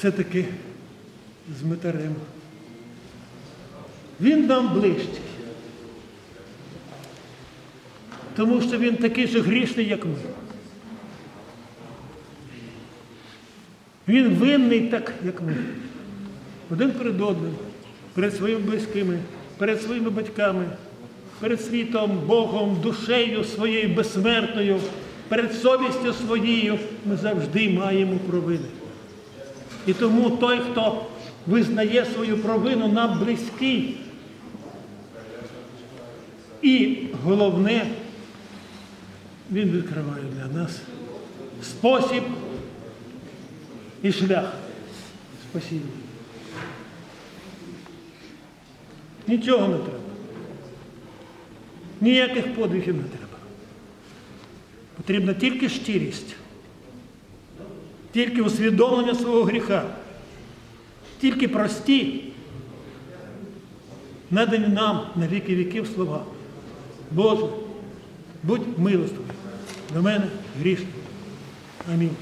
все-таки з митарем. Він нам ближчий. Тому що він такий же грішний, як ми. Він винний так, як ми. Один перед одним, перед своїми близькими, перед своїми батьками, перед світом, Богом, душею своєю безсмертною, перед совістю своєю ми завжди маємо провини. І тому той, хто визнає свою провину, нам близький. І головне, він відкриває для нас спосіб і шлях спасіння. Нічого не треба. Ніяких подвигів не треба. Потрібна тільки щирість, тільки усвідомлення свого гріха, тільки прості, надані нам на віки віків слова. Боже, будь милостивим до мене грішним. Амінь.